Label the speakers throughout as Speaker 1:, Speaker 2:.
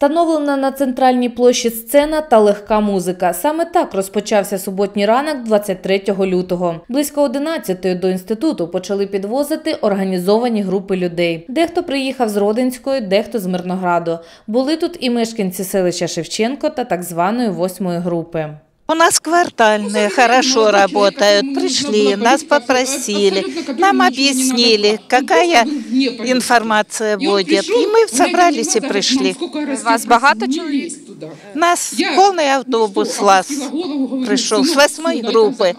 Speaker 1: Встановлена на центральній площі сцена та легка музика. Саме так розпочався суботній ранок 23 лютого. Близько 11 до інституту почали підвозити організовані групи людей. Дехто приїхав з Родинської, дехто з Мирнограду. Були тут і мешканці селища Шевченко та так званої восьмої групи.
Speaker 2: У нас квартальные, хорошо работают. Пришли, нас попросили, нам объяснили, какая информация будет. И мы собрались и пришли.
Speaker 3: Вас багато чоловік?
Speaker 2: Нас полный автобус лас пришел с восьмой группы.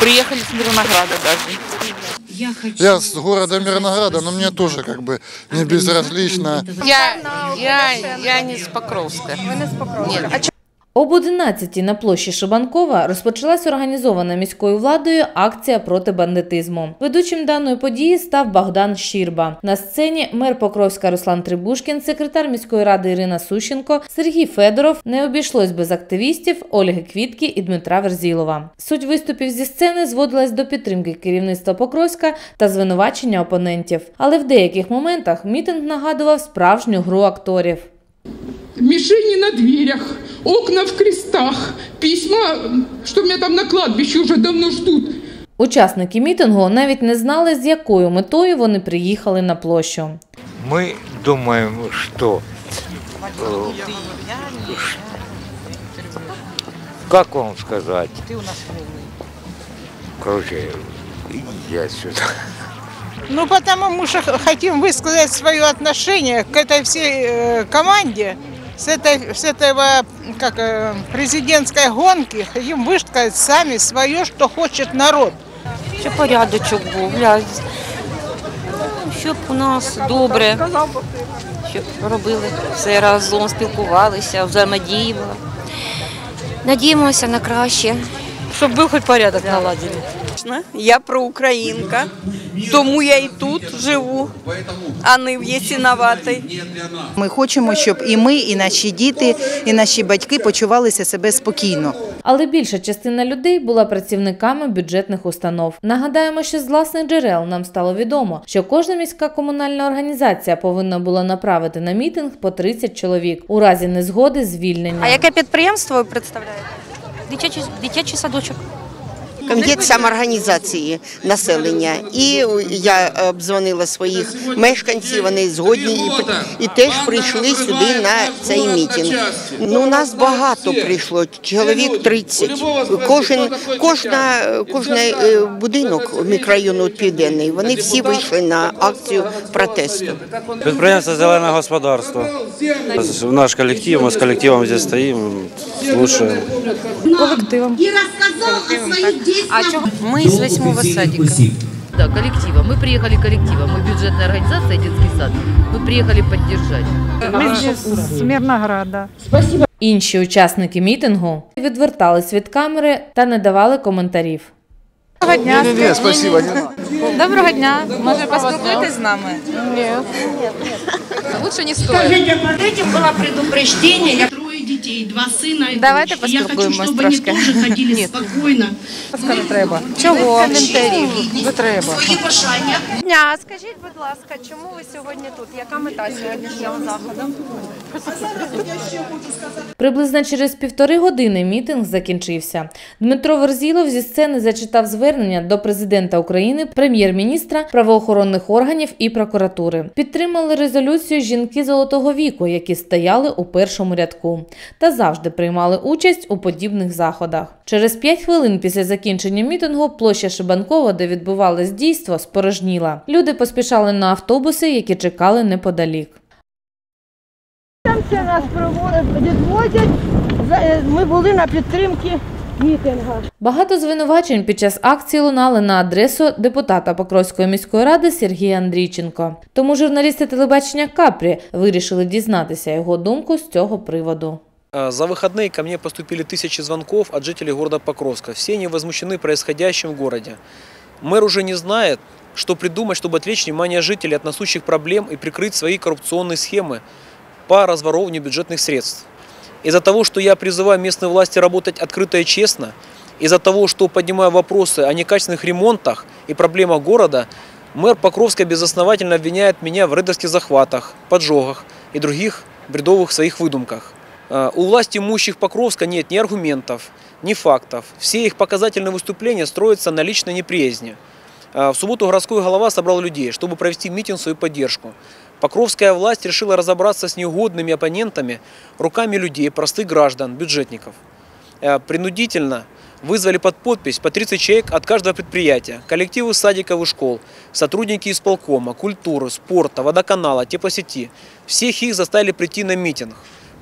Speaker 2: Приехали с Мирнограда даже.
Speaker 4: Я с города Мирнограда, но мне тоже как бы не безразлично.
Speaker 5: Я, я, я не с Покровска.
Speaker 3: Ви не з Покровська. А
Speaker 1: Об 11 на площі Шибанкова розпочалась організована міською владою акція проти бандитизму. Ведучим даної події став Богдан Щірба. На сцені мер Покровська Руслан Трибушкін, секретар міської ради Ірина Сущенко, Сергій Федоров. Не обійшлось без активістів Ольги Квітки і Дмитра Верзілова. Суть виступів зі сцени зводилась до підтримки керівництва Покровська та звинувачення опонентів. Але в деяких моментах мітинг нагадував справжню гру акторів.
Speaker 6: мишени на дверях, окна в крестах, письма, что меня там на кладбище уже давно ждут.
Speaker 1: Учасники мітингу навіть не знали, з якою метою вони приїхали на площу.
Speaker 7: Мы думаем, что... э, ш- Как вам сказать? Короче, иди отсюда.
Speaker 2: Ну, потому что хотим высказать свое отношение к этой всей э, команде, с, этой, с этого как, э, президентской гонки. Хотим высказать сами свое, что хочет народ.
Speaker 8: Щоб порядочок був, ля- щоб у нас добре, щоб робили все разом, спілкувалися, взаємодіювали. Надіємося на краще, щоб був хоч порядок наладили.
Speaker 5: Я проукраїнка, тому я і тут живу, а не в Єсіноватій.
Speaker 9: Ми хочемо, щоб і ми, і наші діти, і наші батьки почувалися себе спокійно.
Speaker 1: Але більша частина людей була працівниками бюджетних установ. Нагадаємо, що з власних джерел нам стало відомо, що кожна міська комунальна організація повинна була направити на мітинг по 30 чоловік у разі незгоди звільнення.
Speaker 3: А яке підприємство ви представляєте?
Speaker 8: Дитячий, дитячий садочок.
Speaker 10: Комітет самоорганізації населення. І я обдзвонила своїх мешканців, вони згодні і, і теж прийшли сюди на цей мітинг. Ну, нас багато прийшло, чоловік 30. Кожен, кожна, кожний е, будинок мікрорайону Південний, вони всі вийшли на акцію протесту.
Speaker 11: Підприємство Зелене господарство. Наш колектив, ми з колективом здесь стоїмо, слушаємо.
Speaker 3: Колективом. А чого?
Speaker 8: Ми з восьмого садика.
Speaker 12: Да, коллектива. Мы приехали коллективом. Мы бюджетная организация «Детский сад». Мы приехали поддержать.
Speaker 3: Ми з Мирнограда.
Speaker 1: Інші учасники мітингу відвертались від камери та не давали коментарів.
Speaker 3: Доброго дня.
Speaker 4: Не-не-не, спасибо, не надо.
Speaker 3: Доброго дня. Може, поспілкуєтесь з нами? Ні. Лучше не стоїть.
Speaker 13: Скажите, под этим было предупреждение. Я детей, два сына и
Speaker 3: Давайте
Speaker 13: дочь. Я хочу,
Speaker 3: поспілкуємось
Speaker 13: чтобы они
Speaker 3: трошки.
Speaker 13: тоже ходили спокойно.
Speaker 3: Не треба. Чого? Коментарів. Не треба.
Speaker 13: Свої бажання.
Speaker 3: Дня, скажіть, будь ласка, чому ви сьогодні тут? Яка мета сьогоднішнього заходу?
Speaker 1: Приблизно через півтори години мітинг закінчився. Дмитро Верзілов зі сцени зачитав звернення до президента України, прем'єр-міністра, правоохоронних органів і прокуратури. Підтримали резолюцію жінки золотого віку, які стояли у першому рядку, та завжди приймали участь у подібних заходах. Через п'ять хвилин після закінчення мітингу площа Шибанкова, де відбувалось дійство, спорожніла. Люди поспішали на автобуси, які чекали неподалік.
Speaker 14: Це нас відвозять. Ми були на підтримці мітинга.
Speaker 1: Багато звинувачень під час акції лунали на адресу депутата Покровської міської ради Сергія Андрійченко. Тому журналісти телебачення Капрі вирішили дізнатися його думку з цього приводу.
Speaker 15: А, За выходные ко мне поступили тысячи звонков от жителей города Покровска. Все они возмущены происходящим в городе. Мэр уже не знает, что придумать, чтобы отвлечь внимание жителей от насущих проблем и прикрыть свои коррупционные схемы по разворовыванию бюджетных средств. Из-за того, что я призываю местные власти работать открыто и честно, из-за того, что поднимаю вопросы о некачественных ремонтах и проблемах города, мэр Покровска безосновательно обвиняет меня в рейдерских захватах, поджогах и других бредовых своих выдумках. Э, У власти имущих Покровска нет ни аргументов, ни фактов. Все их показательные выступления строятся на личной неприязни. Э, В субботу городской голова собрал людей, чтобы провести митинг в свою поддержку. Покровская власть решила разобраться с неугодными оппонентами руками людей, простых граждан, бюджетников. Э, Принудительно вызвали под подпись по 30 человек от каждого предприятия, коллективы садиков и школ, сотрудники исполкома, культуры, спорта, водоканала, теплосети. Всех их заставили прийти на митинг.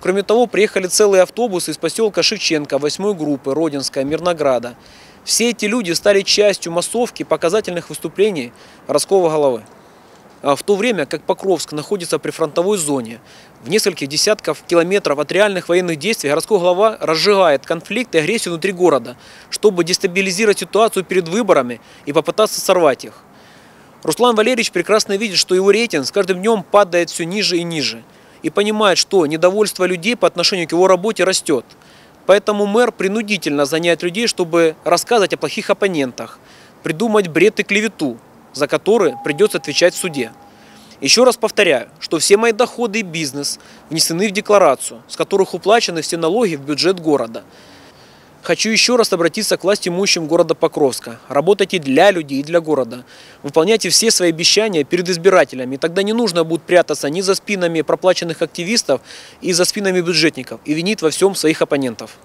Speaker 15: Кроме того, приехали целые автобусы из поселка Шевченко, 8 группы, Родинская, Мирнограда. Все эти люди стали частью массовки показательных выступлений городского головы. А В то время как Покровск находится при фронтовой зоне, в нескольких десятков километров от реальных военных действий городской глава разжигает конфликт и агрессию внутри города, чтобы дестабилизировать ситуацию перед выборами и попытаться сорвать их. Руслан Валерьевич прекрасно видит, что его рейтинг с каждым днем падает все ниже и ниже. И понимает, что недовольство людей по отношению к его работе растет. Поэтому мэр принудительно занять людей, чтобы рассказывать о плохих оппонентах, придумать бред и клевету, за которые придется отвечать в суде. Еще раз повторяю, что все мои доходы и бизнес внесены в декларацию, с которых уплачены все налоги в бюджет города. Хочу еще раз обратиться к власти имущим города Покровска. Работайте для людей и для города. Выполняйте все свои обещания перед избирателями. Тогда не нужно будет прятаться ни за спинами проплаченных активистов и за спинами бюджетников и винить во всем своих оппонентов.